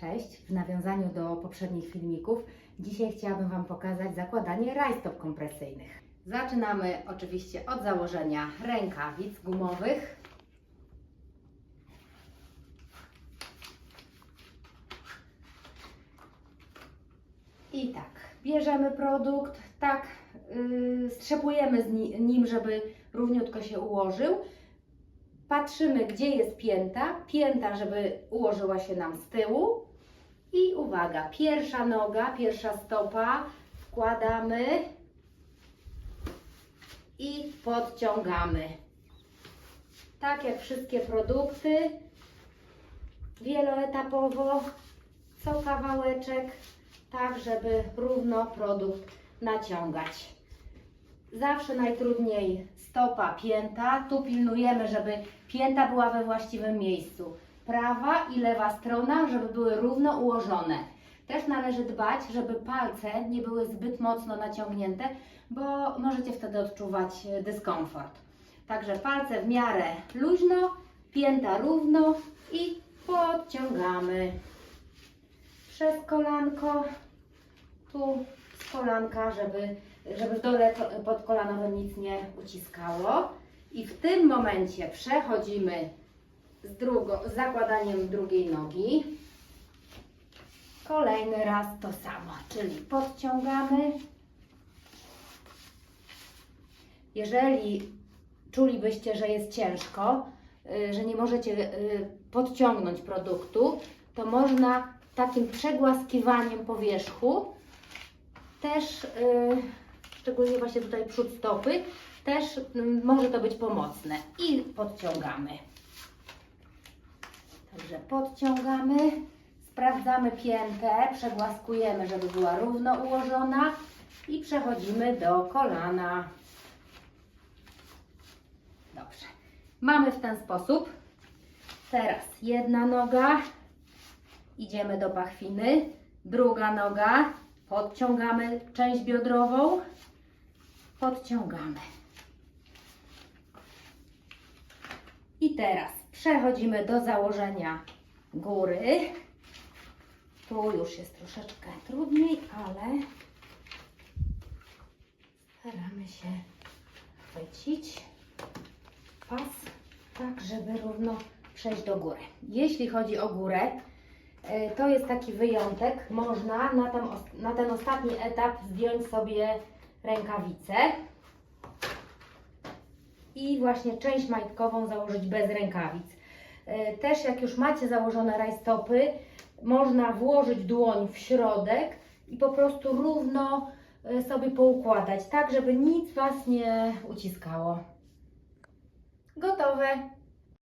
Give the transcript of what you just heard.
Cześć, w nawiązaniu do poprzednich filmików, dzisiaj chciałabym Wam pokazać zakładanie rajstop kompresyjnych. Zaczynamy oczywiście od założenia rękawic gumowych. I tak, bierzemy produkt, tak yy, strzepujemy z ni- nim, żeby równiutko się ułożył. Patrzymy, gdzie jest pięta. Pięta, żeby ułożyła się nam z tyłu. I uwaga, pierwsza noga, pierwsza stopa wkładamy i podciągamy. Tak jak wszystkie produkty, wieloetapowo, co kawałeczek, tak żeby równo produkt naciągać. Zawsze najtrudniej stopa, pięta. Tu pilnujemy, żeby pięta była we właściwym miejscu. Prawa i lewa strona, żeby były równo ułożone. Też należy dbać, żeby palce nie były zbyt mocno naciągnięte, bo możecie wtedy odczuwać e, dyskomfort. Także palce w miarę luźno, pięta równo i podciągamy przez kolanko, tu z kolanka, żeby, żeby w dole ko- pod kolanowym nic nie uciskało. I w tym momencie przechodzimy z, drugo, z zakładaniem drugiej nogi. Kolejny raz to samo, czyli podciągamy. Jeżeli czulibyście, że jest ciężko, y, że nie możecie y, podciągnąć produktu, to można takim przegłaskiwaniem powierzchu też, y, szczególnie właśnie tutaj przód stopy, też y, może to być pomocne. I podciągamy. Także podciągamy, sprawdzamy piętę, przegłaskujemy, żeby była równo ułożona i przechodzimy do kolana. Dobrze. Mamy w ten sposób. Teraz jedna noga, idziemy do pachwiny, druga noga, podciągamy część biodrową, podciągamy. I teraz przechodzimy do założenia góry. Tu już jest troszeczkę trudniej, ale staramy się chwycić pas tak, żeby równo przejść do góry. Jeśli chodzi o górę, e, to jest taki wyjątek. Można na ten, na ten ostatni etap zdjąć sobie rękawice i właśnie część majtkową założyć bez rękawic. E, Też jak już macie założone rajstopy, można włożyć dłoń w środek i po prostu równo e, sobie poukładać, tak żeby nic Was nie uciskało. Gotowe.